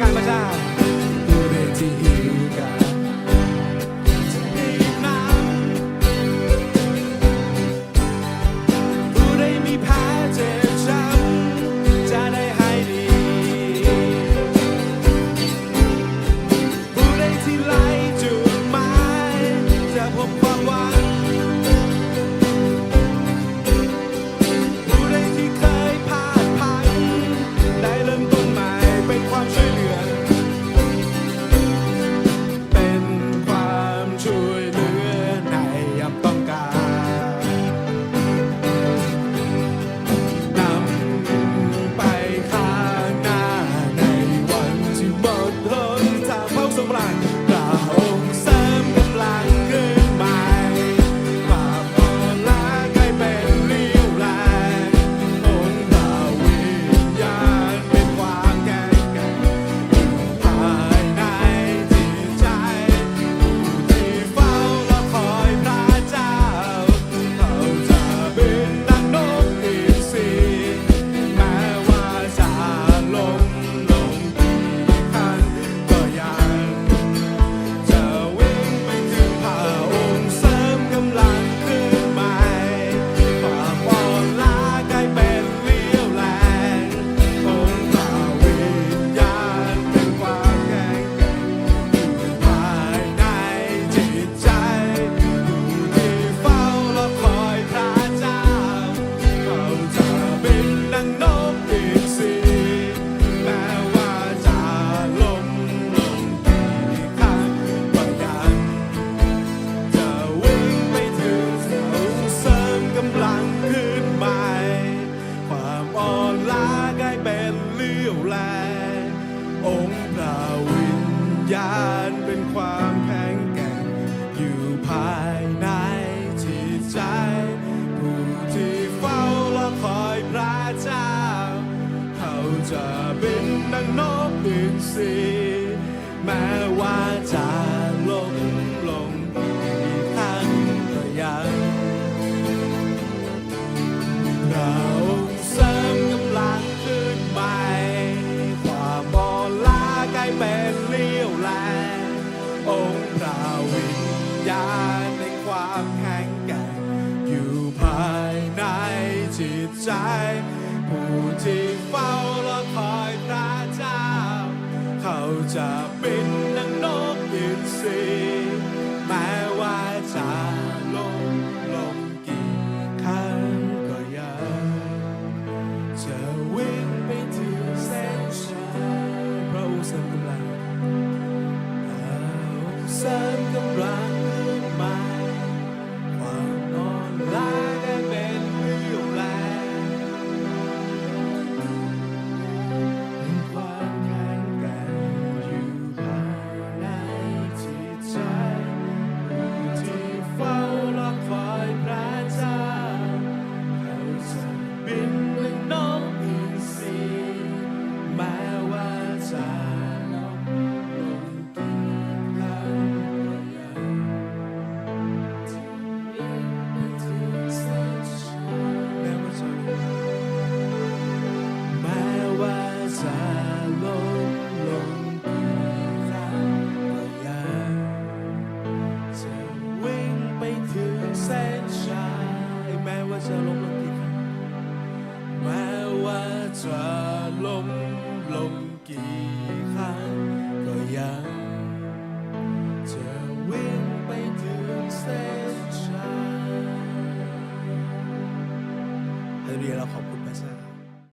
การพระเจ้า เจ้า เขาจะบินดังนกบินสีแม้ว่าจะลง ที่เฝ้ารอคอยพระเจ้า เขาจะบิน Mickey.